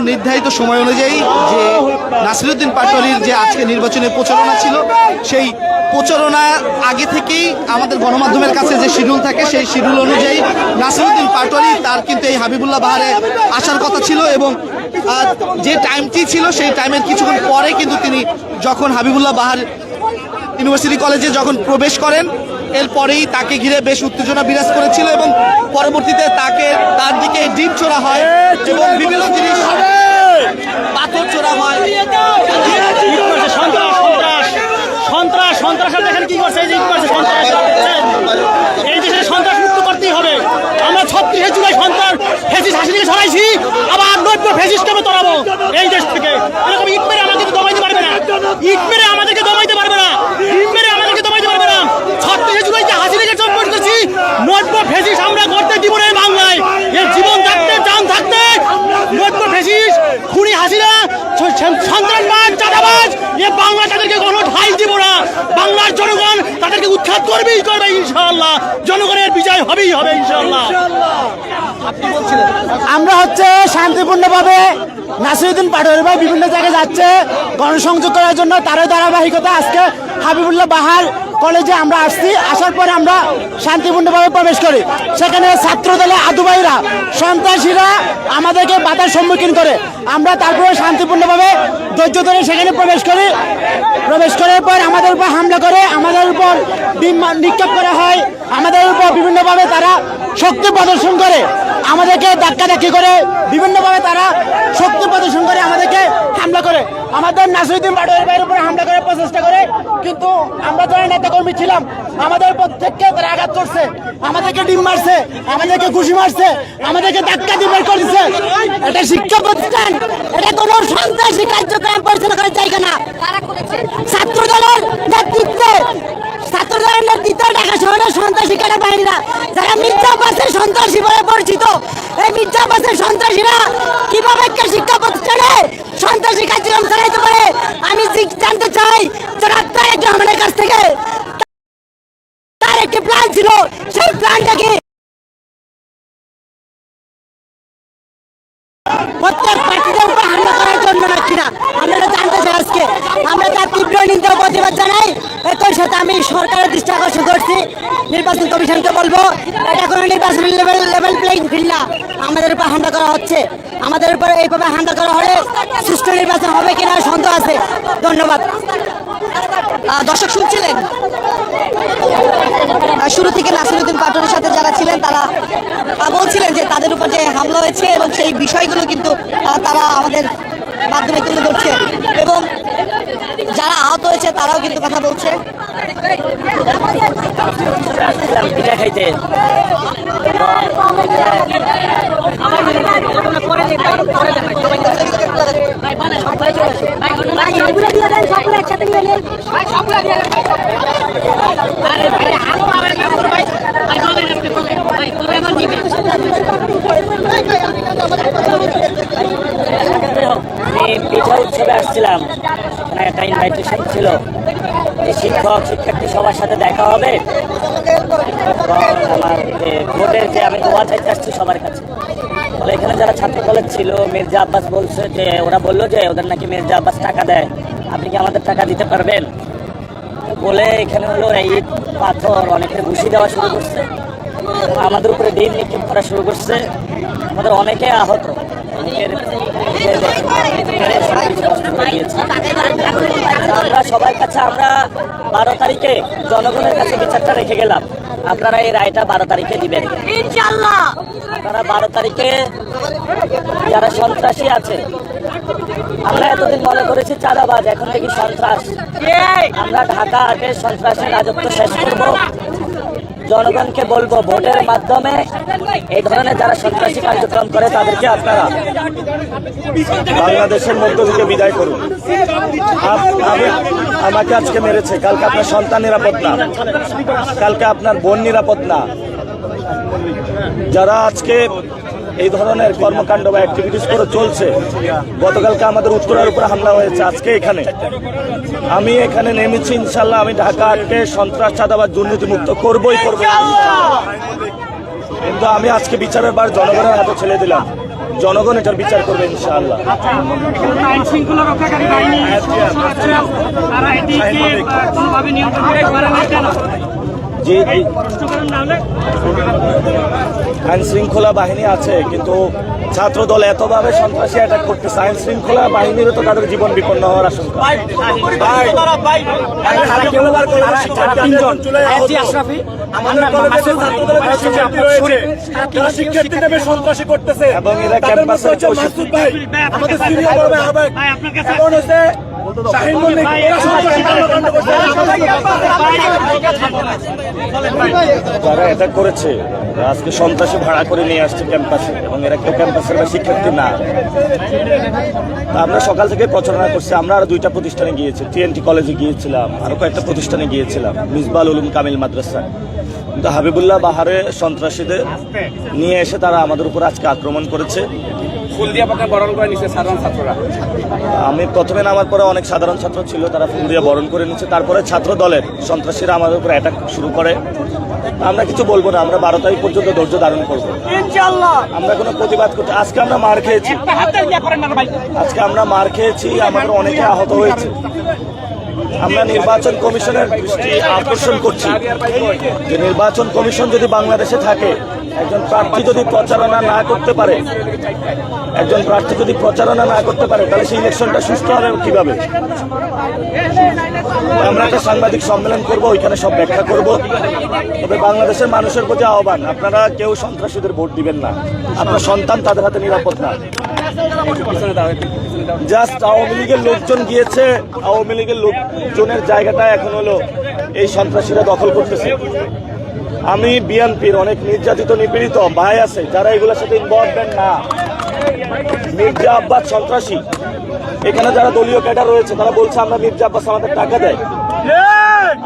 নির্ধারিত সময় অনুযায়ী যে নাসিরুদ্দিন পাটোয়ারির যে আজকে নির্বাচনের প্রচারণা ছিল, সেই প্রচারণা আগে থেকেই আমাদের গণমাধ্যমের কাছে যে শিডিউল থাকে, সেই শিডিউল অনুযায়ী নাসিরুদ্দিন পাটোয়ারি তার কিন্তু এই হাবিবুল্লাহ বাহারে আসার কথা ছিল এবং যে টাইমটি ছিল সেই টাইমের কিছুক্ষণ পরে কিন্তু তিনি যখন হাবিবুল্লাহ বাহার ইউনিভার্সিটি কলেজে যখন প্রবেশ করেন এরপরেই তাকে ঘিরে বেশ উত্তেজনা বিরাজ করেছিল এবং পরবর্তীতে তাকে তার দিকে ডিম চোরা হয় এবং বিভিন্ন জিনিস পাথর চোরা হয় সন্ত্রাস সন্ত্রাস সন্ত্রাস সন্ত্রাস দেখেন কি করছে সন্ত্রাস দেখছেন? এই দেশে সন্ত্রাস মুক্ত করতেই হবে আমরা ছত্রিশে জুলাই সন্ত্রাস ফেসিস হাসিদিকে সরাইছি আবার নব্য ফেসিসকে আমি তরাবো এই দেশ থেকে এরকম ইট মেরে আমাদেরকে দমাইতে পারবে না ইট মেরে আমাদেরকে দমাইতে পারবে না ইট মেরে আমাদেরকে দমাইতে পারবে না ছত্রিশে জুলাই যে হাসিদিকে চম্পট করছি নব্য ফেসিস আমরা করতে দিব না এই বাংলায় এর জীবন থাকতে জান থাকতে নব্য ফেসিস খুনি হাসিনা সন্ত্রাসবাদ চাঁদাবাজ এ বাংলা তাদেরকে কোনো ঠাই দিব না বাংলার জনগণ তাদেরকে উৎখাত করবেই করবে ইনশাআল্লাহ জনগণের বিজয় হবেই হবে ইনশাআল্লাহ আমরা হচ্ছে শান্তিপূর্ণভাবে নাসিরুদ্দিন পাটোয়ারি ভাই বিভিন্ন জায়গায় যাচ্ছে। গণসংযোগ করার জন্য তারই ধারাবাহিকতা আজকে হাবিবুল্লাহ বাহার কলেজে আমরা আসছি। আসার পরে আমরা শান্তিপূর্ণভাবে প্রবেশ করি। সেখানে ছাত্র দলের আদুবাইরা, সন্ত্রাসীরা আমাদেরকে বাধার সম্মুখীন করে। আমরা তারপরে শান্তিপূর্ণভাবে ধৈর্য ধরে সেখানে প্রবেশ করি। প্রবেশ করার পর আমাদের উপর হামলা করে, আমাদের উপর নিক্ষেপ করা হয়। আমাদের উপর বিভিন্নভাবে তারা শক্তি প্রদর্শন করে, আমাদেরকে ধাক্কাধাক্কি করে, বিভিন্নভাবে তারা শক্তি প্রদর্শন করে, আমাদেরকে হামলা করে। আমাদের নাসিরুদ্দিন পাটোয়ারি ভাইয়ের উপরে হামলা করার প্রচেষ্টা করে, কিন্তু আমরা যারা নেতাকর্মী ছিলাম, আমাদের প্রত্যেককে তারা আঘাত করছে। আমাদেরকে ডিম মারছে, আমাদেরকে ঘুষি মারছে, আমাদেরকে ধাক্কা দিয়ে বের করেছে এটা শিক্ষা প্রতিষ্ঠান, এটা কোনো সন্ত্রাসী কার্যক্রম পরিচালনা করার জায়গা না। ছাত্র দলের নেতৃত্বে ছাত্র দলের নেতৃত্বে ঢাকা শহরের সন্ত্রাসী কাটা বাহিনীরা, যারা মির্জা আব্বাসের সন্ত্রাসী বলে পরিচিত। এই মির্জা আব্বাসের সন্ত্রাসীরা কীভাবে একটা শিক্ষা প্রতিষ্ঠানে সন্ত্রাসী কার্যক্রম চালাইতে পারে? আমি জানতে চাই ডাক্তার তারেক রহমানের কাছ থেকে। তার একটি প্ল্যান ছিল, সেই প্ল্যানটা কি? প্রত্যেক পার্টিদের উপর হামলা করার জন্য না কিনা আমরা এটা জানতে চাই আজকে আমরা তার তীব্র নিন্দা প্রতিবাদ জানাই। একই সাথে আমি সরকারের দৃষ্টি আকর্ষণ করছি। নির্বাচন কমিশনকে বলব, এটা কোনো নির্বাচন লেভেল লেভেল প্লেইং ফিল্ড না। আমাদের উপর হামলা করা হচ্ছে। আমাদের উপর এইভাবে হামলা করা হলে সুষ্ঠু নির্বাচন হবে কিনা সন্দেহ আছে। ধন্যবাদ। দর্শক শুনছিলেন? শুরু থেকে নাসিরুদ্দিন পাটোয়ারির সাথে যারা ছিলেন, তারা বলছিলেন যে তাদের উপর যে হামলা হয়েছে এবং সেই বিষয়গুলো কিন্তু তারা আমাদের মাধ্যমে তুলে ধরছে এবং যারা আহত হয়েছে তারাও কিন্তু কথা বলছে। পিঠা খাইতে আমি পিঠা উৎসবে আসছিলাম এখানে একটা ইনভাইটেশন ছিল। যে শিক্ষক, শিক্ষার্থী সবার সাথে দেখা হবে। আমার ভোটের যে আমি দোয়া চাইতে আসছি সবার কাছে। বলে এখানে যারা ছাত্র কলেজ ছিল, মির্জা আব্বাস বলছে যে, ওরা বলল যে, ওদের নাকি মির্জা আব্বাস টাকা দেয়। আপনি কি আমাদের টাকা দিতে পারবেন? বলে এখানে হলো ইট পাথর অনেকে ঘুষি দেওয়া শুরু করছে। আমাদের উপরে ডিম নিক্ষেপ করা শুরু করছে। আমাদের অনেকে আহত। আমরা সবার কাছে আমরা বারো তারিখে জনগণের কাছে বিচারটা রেখে গেলাম। আপনারা এই রায়টা বারো তারিখে দিবেন। আপনারা বারো তারিখে যারা সন্ত্রাসী আছে আমরা এতদিন মনে করেছি চাঁদাবাজ এখন থেকে সন্ত্রাস। আমরা ঢাকা আগে সন্ত্রাসের রাজত্ব শেষ করব। জনগণকে বলব, ভোটের মাধ্যমে এই ধরনের যারা সন্ত্রাসী কার্যক্রম করে তাদেরকে আপনারা বাংলাদেশের মধ্য থেকে বিদায় করুন। আমাকে আজকে মেরেছে। কালকে আপনার সন্তান নিরাপদ না। কালকে আপনার বোন নিরাপদ না। যারা আজকে এই ধরনের কর্মকাণ্ড বা অ্যাক্টিভিটিস করে চলছে। গতকালকে আমাদের উত্তরের উপরে হামলা হয়েছে আজকে এখানে। আমি এখানে নেমেছি ইনশাল্লাহ আমি ঢাকা আটকে সন্ত্রাস চাঁদাবাদ দুর্নীতি মুক্ত করবই। করব কিন্তু আমি আজকে বিচারের বার জনগণের হাতে ছেড়ে দিলাম। জনগণ এটার বিচার করবে ইনশাআল্লাহ। আছেন তারা যে আইন শৃঙ্খলা বাহিনী আছে কিন্তু ছাত্র দল এতভাবে সন্ত্রাসী অ্যাটাক করতেছে আইন শৃঙ্খলা বাহিনীরও তো তাদের জীবন বিপন্ন হওয়ার আশঙ্কা। এবং এরা ক্যাম্পাসের যারা অ্যাটাক করেছে আজকে সন্ত্রাসী ভাড়া করে নিয়ে আসছে ক্যাম্পাসে এবং এরা কেউ ক্যাম্পাসের বা শিক্ষার্থী না আমরা সকাল থেকে প্রচারণা করছি আমরা আরও দুইটা প্রতিষ্ঠানে গিয়েছি টিএনটি কলেজে গিয়েছিলাম আরও কয়েকটা প্রতিষ্ঠানে গিয়েছিলাম মিসবাল উলুম কামিল মাদ্রাসা কিন্তু হাবিবুল্লাহ বাহারে সন্ত্রাসীদের নিয়ে এসে তারা আমাদের উপর আজকে আক্রমণ করেছে ফুল দিয়ে আপনাকে বরণ করে নিচ্ছে সাধারণ ছাত্ররা? আমি প্রথমে নামার পরে অনেক সাধারণ ছাত্র ছিল তারা ফুল দিয়ে বরণ করে নিচ্ছে তারপরে ছাত্র দলের সন্ত্রাসীরা আমাদের উপর অ্যাটাক শুরু করে। আমরা কিছু বলব না আমরা বারো তারিখ পর্যন্ত ধৈর্য ধারণ করব। আমরা কোনো প্রতিবাদ করতে আজকে আমরা মার খেয়েছি। আজকে আমরা মার খেয়েছি আমাদের অনেকে আহত হয়েছে। আমরা নির্বাচন কমিশনের দৃষ্টি আকর্ষণ করছি। যে নির্বাচন কমিশন যদি বাংলাদেশে থাকে, একজন প্রার্থী যদি প্রচারণা না করতে পারে, একজন প্রার্থী যদি প্রচারণা না করতে পারে, তাহলে সেই ইলেকশনটা সুষ্ঠু হবে কীভাবে? আমরা একটা সাংবাদিক সম্মেলন করব, ওইখানে সব ব্যাখ্যা করব। তবে বাংলাদেশের মানুষের প্রতি আহ্বান, আপনারা কেউ সন্ত্রাসীদের ভোট দিবেন না। আপনার সন্তান তাদের হাতে নিরাপদ না। জাস্ট আওয়ামী লীগের লোকজন গিয়েছে, আওয়ামী লীগের লোকজনের জায়গাটা এখন হলো এই সন্ত্রাসীরা দখল করতেছে। আমি বিএনপির অনেক নির্যাতিত, নিপীড়িত ভাই আছে, যারা এগুলোর সাথে ইনভলভমেন্ট না। মির্জা আব্বাস সন্ত্রাসী। এখানে যারা দলীয় ক্যাডার রয়েছে, তারা বলছে, আমরা মির্জা আব্বাস আমাদের টাকা দেয়।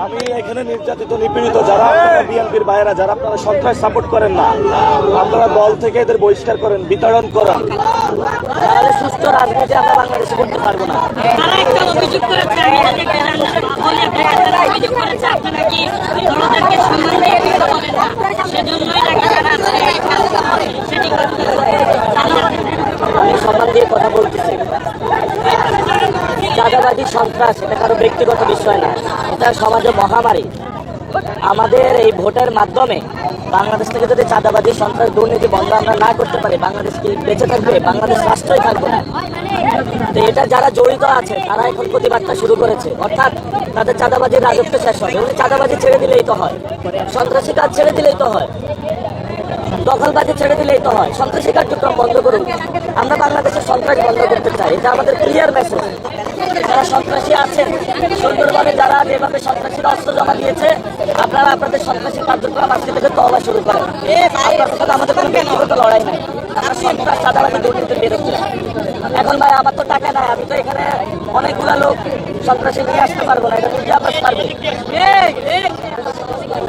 আমি এখানে নির্যাতিত নিপীড়িত যারা বিএনপির ভাইয়েরা যারা আপনারা সন্ত্রাস সাপোর্ট করেন না আপনারা দল থেকে এদের বহিষ্কার করেন বিতাড়ন করেন। তাহলে সুস্থ রাজনীতি আমরা বাংলাদেশে করতে পারব না। তারা একটা অভিযোগ করেছে আমি যদি বলি আপনাকে তারা অভিযোগ করেছে আপনারা কি ওনাদেরকে সম্মান দিয়ে দিতে বলেন না? সেজন্যই নাকি তারা আজকে এই কাজটা করে সেটি আমি সম্মান দিয়ে কথা বলতেছি। চাঁদাবাদী সন্ত্রাস, এটা কারও ব্যক্তিগত বিষয় না, এটা সমাজে মহামারী। আমাদের এই ভোটের মাধ্যমে বাংলাদেশ থেকে যদি চাঁদাবাদী সন্ত্রাস, দুর্নীতি বন্ধ আমরা না করতে পারি, বাংলাদেশ কি বেঁচে থাকবে? বাংলাদেশ রাষ্ট্রই থাকবে না। তো এটা যারা জড়িত আছে, তারা এখন প্রতিবাদটা শুরু করেছে। অর্থাৎ তাদের চাঁদাবাজির রাজত্ব শেষ হবে এবং চাঁদাবাজি ছেড়ে দিলেই তো হয়, সন্ত্রাসী কাজ ছেড়ে দিলেই তো হয়। দখলবাজি ছেড়ে দিলেই তো হয়। সন্ত্রাসী কার্যক্রম বন্ধ করুন। আমরা বাংলাদেশের সন্ত্রাস বন্ধ করতে চাই। এটা আমাদের ক্লিয়ার মেসেজ যারা সন্ত্রাসী আছেন, সুন্দরবনে যারা যেভাবে সন্ত্রাসীর অস্ত্র জমা দিয়েছে, আপনারা আপনাদের সন্ত্রাসী কার্যক্রম আজকে থেকে তহবা শুরু করেন। আপনার সাথে আমাদের কোনো ব্যক্তিগত লড়াই নাই। আমরা সন্ত্রাস চাঁদাবাজি দুর্নীতি বেরোচ্ছে এখন ভাই, আমার তো টাকা নাই। আমি তো এখানে অনেকগুলা লোক সন্ত্রাসী নিয়ে আসতে পারব না। এটা বুঝতে আপনার পারবে?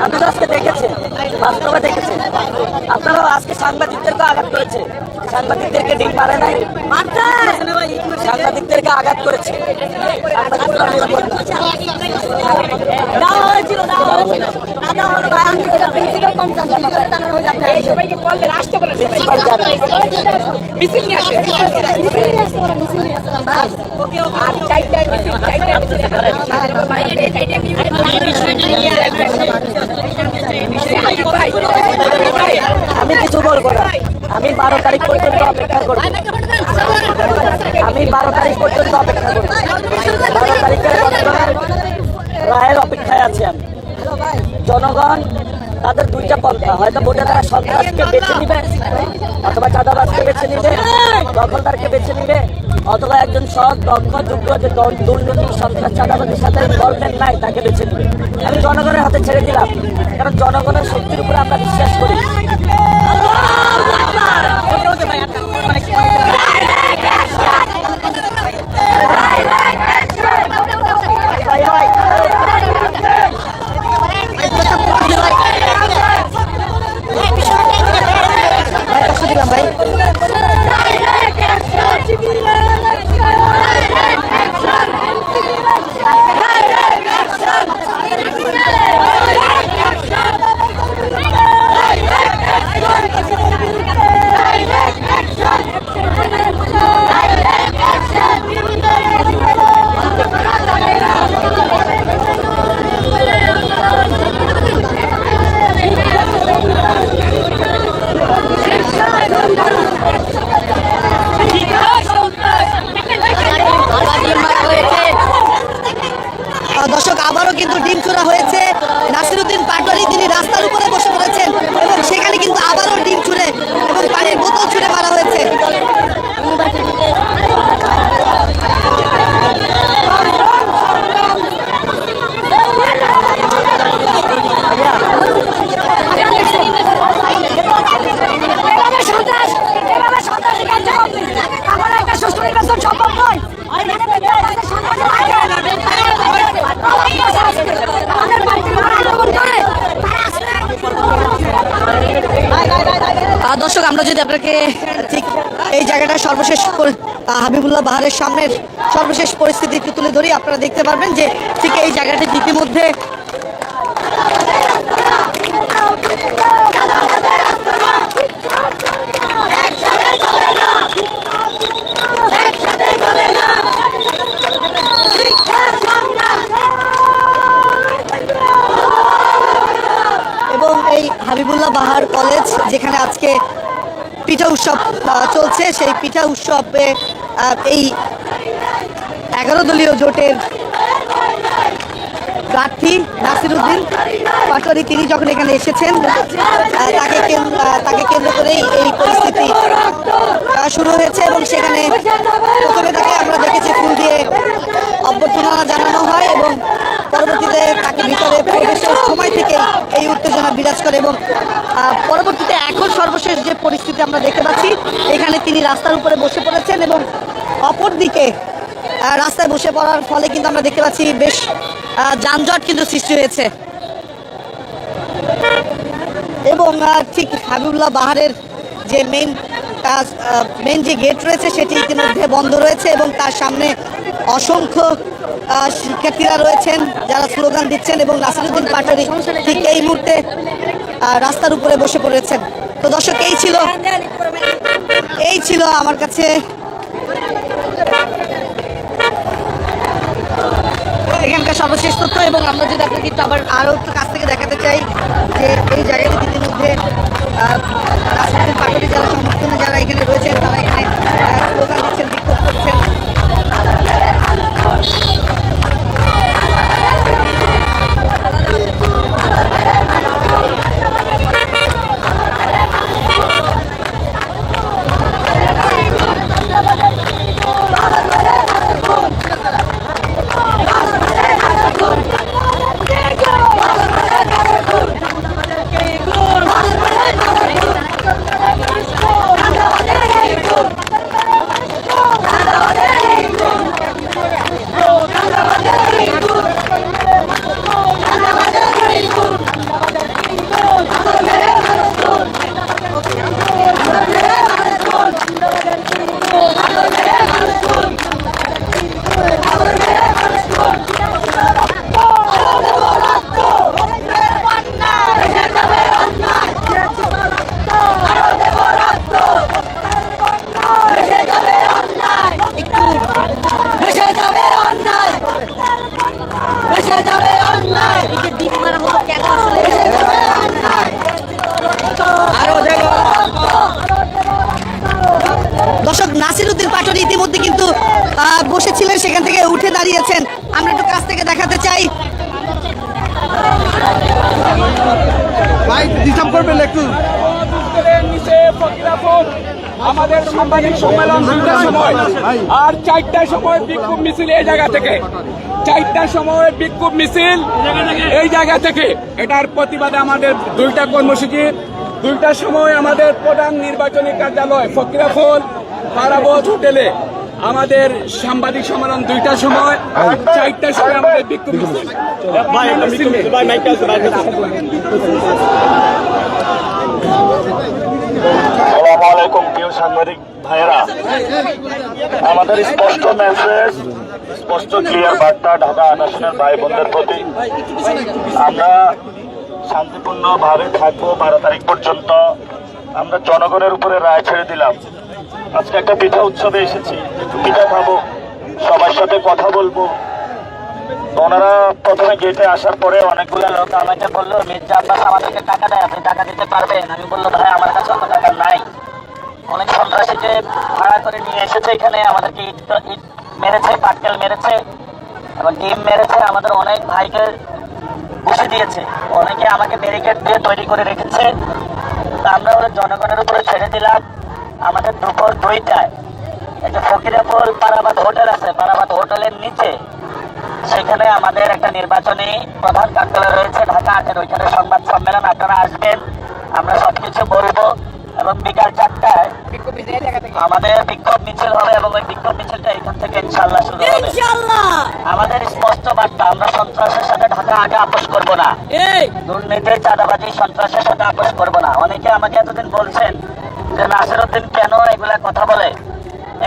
আপনি তো আজকে দেখেছেন, বাস্তবে দেখেছেন। আপনারাও আজকে সাংবাদিকদেরকে আঘাত করেছে। সাংবাদিকদেরকে ডিম পারে নাই। সাংবাদিকদেরকে আঘাত করেছে। আমি কিছু বলব না। আমি বারো তারিখ পর্যন্ত অপেক্ষা করব। আমি বারো তারিখ পর্যন্ত অপেক্ষা করব। বারো তারিখের রায়ের অপেক্ষায় আছি আমি। জনগণ, তাদের দুইটা পন্থা। হয়তো ভোটে তারা সন্ত্রাসকে বেছে নিবে, অথবা চাঁদাবাজকে বেছে নিবে, দখলদারকে বেছে নিবে। অথবা একজন সৎ, দক্ষ, যোগ্য যে দুর্নীতি সরকার চাঁদাবাদের সাথে ইনভলভমেন্ট নাই তাকে বেছে নিবে। আমি জনগণের হাতে ছেড়ে দিলাম, কারণ জনগণের শক্তির উপরে আমরা বিশ্বাস করি। hasta el দর্শক, আমরা যদি আপনাকে ঠিক এই জায়গাটা সর্বশেষ হাবিবুল্লাহ বাহারের সামনের সর্বশেষ পরিস্থিতি তুলে ধরি, আপনারা দেখতে পারবেন যে ঠিক এই জায়গাটি ইতিমধ্যে এবং এই হাবিবুল্লাহ বাহার কলেজ, যেখানে আজকে পিঠা উৎসব চলছে। সেই পিঠা উৎসবে এই এগারো দলীয় জোটের প্রার্থী নাসিরুদ্দিন পাটোয়ারি, তিনি যখন এখানে এসেছেন তাকে তাকে কেন্দ্র করেই এই পরিস্থিতি শুরু হয়েছে এবং সেখানে প্রথমে তাকে আমরা দেখেছি ফুল দিয়ে অভ্যর্থনা জানানো হয় এবং পরবর্তীতে তাকে ভিতরে প্রবেশের সময় থেকে এই উত্তেজনা বিরাজ করে এবং পরবর্তীতে এখন সর্বশেষ যে পরিস্থিতি আমরা দেখতে পাচ্ছি, এখানে তিনি রাস্তার উপরে বসে পড়েছেন এবং অপরদিকে রাস্তায় বসে পড়ার ফলে কিন্তু আমরা দেখতে পাচ্ছি বেশ যানজট কিন্তু সৃষ্টি হয়েছে। এবং ঠিক হাবিবুল্লাহ বাহারের যে মেইন মেইন যে গেট রয়েছে সেটি ইতিমধ্যে বন্ধ রয়েছে এবং তার সামনে অসংখ্য শিক্ষার্থীরা রয়েছেন, যারা স্লোগান দিচ্ছেন এবং নাসিরুদ্দিন পাটোয়ারি ঠিক এই মুহূর্তে রাস্তার উপরে বসে পড়েছেন। তো দর্শক, এই ছিল এই ছিল আমার কাছে এখানকার সর্বশেষ তথ্য এবং আমরা যদি আপনাকে একটু আবার আরও একটু কাছ থেকে দেখাতে চাই যে এই জায়গাটি ইতিমধ্যে রাজনীতির পার্টি যারা সমর্থনে যারা এখানে রয়েছেন, তারা দাঁড়িয়েছেন। আমরা একটু কাছ থেকে দেখাতে চাই। করবেন একটু। আমাদের সাংবাদিক সম্মেলন দুইটার সময়। আর চারটার সময় বিক্ষোভ মিছিল এই জায়গা থেকে। চারটার সময় বিক্ষোভ মিছিল এই জায়গা থেকে। এটার প্রতিবাদে আমাদের দুইটা কর্মসূচি। দুইটার সময় আমাদের প্রধান নির্বাচনী কার্যালয় ফকিরাফল পারাবত হোটেলে আমাদের সাংবাদিক সম্মেলন দুইটার সময় চারটার সময় আমাদের বিক্ষোভ আলাইকুম প্রিয় সাংবাদিক ভাইয়েরা। আমাদের স্পষ্ট মেসেজ স্পষ্ট ক্লিয়ার বার্তা ঢাকা আকাশনের ভাই বোনদের প্রতি। আমরা শান্তিপূর্ণ ভাবে থাকব বারো তারিখ পর্যন্ত। আমরা জনগণের উপরে রায় ছেড়ে দিলাম। আজকে একটা পিঠা উৎসবে এসেছি। একটু পিঠা খাব, সবার সাথে কথা বলব। ওনারা প্রথমে গেটে আসার পরে অনেকগুলো লোক আমাকে বলল, মির্জা আব্বাস, আমাদেরকে টাকা দেয় আপনি টাকা দিতে পারবেন? আমি বলল, ভাই, আমার কাছে অত টাকা নাই। অনেক সন্ত্রাসীকে ভাড়া করে নিয়ে এসেছে এখানে, আমাদেরকে ইট ইট মেরেছে, পাটকেল মেরেছে, এবং ডিম মেরেছে, আমাদের অনেক ভাইকে বসে দিয়েছে। অনেকে আমাকে ব্যারিকেড দিয়ে তৈরি করে রেখেছে। তা আমরা ওরা জনগণের উপরে ছেড়ে দিলাম। আমাদের দুপুর দুইটায়। একটা ফকিরাপুর পারাবাদ হোটেল আছে পারাবাদ হোটেলের নিচে। সেখানে আমাদের একটা নির্বাচনী প্রধান কার্যালয় রয়েছে ঢাকা আটের ওইখানে সংবাদ সম্মেলন আপনারা আসবেন আমরা সবকিছু বলব। এবং বিকাল চারটায় আমাদের বিক্ষোভ মিছিল হবে এবং ওই বিক্ষোভ মিছিলটা এখান থেকে ইনশাল্লাহ শুরু হবে। আমাদের স্পষ্ট বার্তা আমরা সন্ত্রাসের সাথে ঢাকা আগে আপোষ করব না। দুর্নীতি চাঁদাবাজি সন্ত্রাসের সাথে আপোষ করব না। অনেকে আমাকে এতদিন বলছেন যে নাসিরুদ্দিন কেন এগুলা কথা বলে?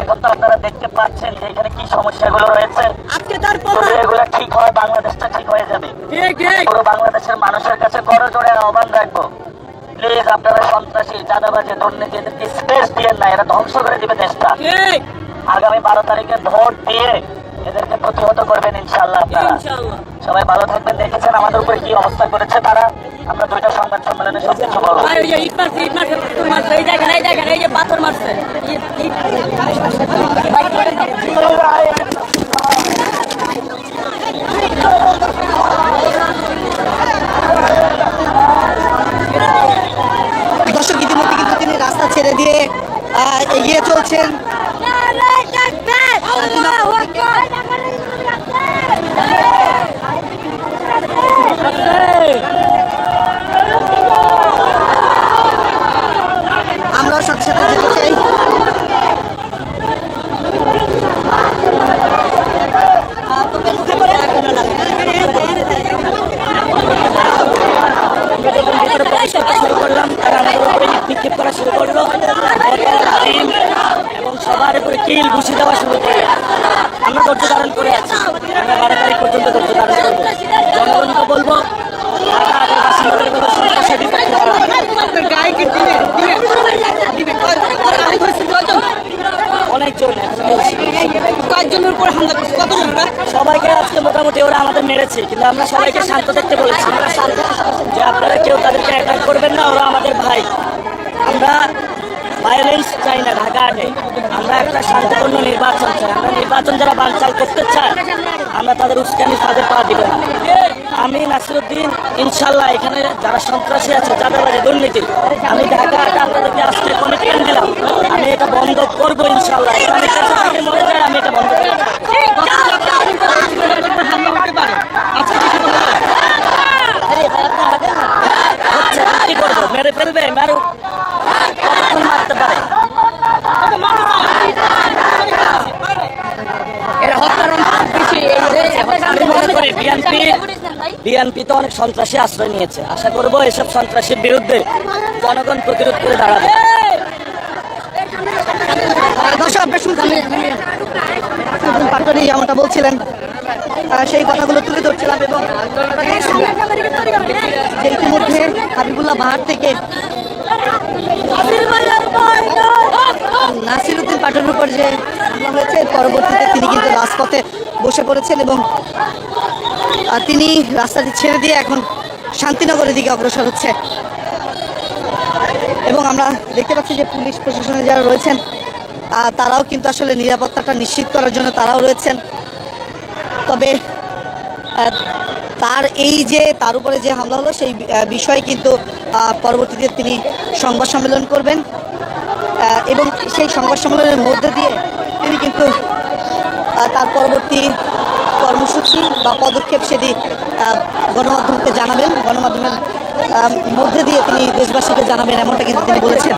এখন তো আপনারা দেখতে পাচ্ছেন যে এখানে কি সমস্যাগুলো রয়েছে। এগুলো ঠিক হয় বাংলাদেশটা ঠিক হয়ে যাবে। পুরো বাংলাদেশের মানুষের কাছে করো জোরে আহ্বান রাখব। প্লিজ আপনারা সন্ত্রাসী চাঁদাবাজি দুর্নীতি এদেরকে স্পেস দিয়ে না এরা ধ্বংস করে দিবে দেশটা। আগামী বারো তারিখে ভোট দিয়ে এদেরকে প্রতিহত করবেন ইনশাল্লাহ আপনারা। সবাই ভালো থাকবেন দেখেছেন আমাদের উপরে কি অবস্থা করেছে তারা? আমরা দুইটা সংবাদ সম্মেলনে সবকিছু বলব পাথর মারছে। দর্শক ইতিমধ্যে কিন্তু তিনি রাস্তা ছেড়ে দিয়ে আহ, এগিয়ে চলছেন আমরাও সাথে সাথে যেতে চাই আহ, তোকে মুখে করে রাখো না। শুরু করলাম তারা আমাদের উপরে ইট নিক্ষেপ করা শুরু করল এবং সবার উপরে কিল ঘুষি দেওয়া শুরু করল আমরা ধৈর্য ধারণ করে আছি আমরা বারো তারিখ পর্যন্ত ধৈর্য ধারণ করব জনগণকে বলব সবাইকে আজকে মোটামুটি ওরা আমাদের মেরেছে, কিন্তু আমরা সবাইকে শান্ত দেখতে বলেছি। যে আপনারা কেউ তাদেরকে অ্যাটাক করবেন না, ওরা আমাদের ভাই। আমরা ভায়োলেন্স চাই না, ঢাকা আটে। আমরা একটা শান্তিপূর্ণ নির্বাচন চাই। আমরা নির্বাচন যারা বানচাল করতে চায়, আমরা তাদের উস্কানি ফাঁদে পা দিব না। আমি নাসিরুদ্দিন, ইনশাল্লাহ এখানে যারা সন্ত্রাসী আছে চাঁদাবাজি দুর্নীতি, আমি ঢাকা আটে আপনাদেরকে আজকে কমিটমেন্ট দিলাম। আমি এটা বন্ধ করব ইনশাল্লাহ। আমি মরে যায় আমি এটা বন্ধ করব? মেরে ফেলবে, মারুক। পারে? বিএনপি বিএনপি তো অনেক সন্ত্রাসী আশ্রয় নিয়েছে। আশা করব এসব সন্ত্রাসীর বিরুদ্ধে জনগণ প্রতিরোধ করে দাঁড়াবে। যেমনটা বলছিলেন সেই কথাগুলো তুলে ধরছিলাম এবং ইতিমধ্যে হাবিবুল্লাহ বাহার থেকে নাসিরুদ্দিন পাটনের উপর যে হামলা হয়েছে পরবর্তীতে তিনি কিন্তু রাজপথে বসে পড়েছেন এবং তিনি রাস্তাটি ছেড়ে দিয়ে এখন শান্তিনগরের দিকে অগ্রসর হচ্ছে। এবং আমরা দেখতে পাচ্ছি যে পুলিশ প্রশাসনে যারা রয়েছেন তারাও কিন্তু আসলে নিরাপত্তাটা নিশ্চিত করার জন্য তারাও রয়েছেন। তবে তার এই যে, তার উপরে যে হামলা হলো, সেই বিষয়ে কিন্তু পরবর্তীতে তিনি সংবাদ সম্মেলন করবেন। এবং সেই সংবাদ সম্মেলনের মধ্যে দিয়ে তিনি কিন্তু তার পরবর্তী কর্মসূচি বা পদক্ষেপ সেটি গণমাধ্যমকে জানাবেন। গণমাধ্যমের মধ্যে দিয়ে তিনি দেশবাসীকে জানাবেন, এমনটা কিন্তু তিনি বলেছেন।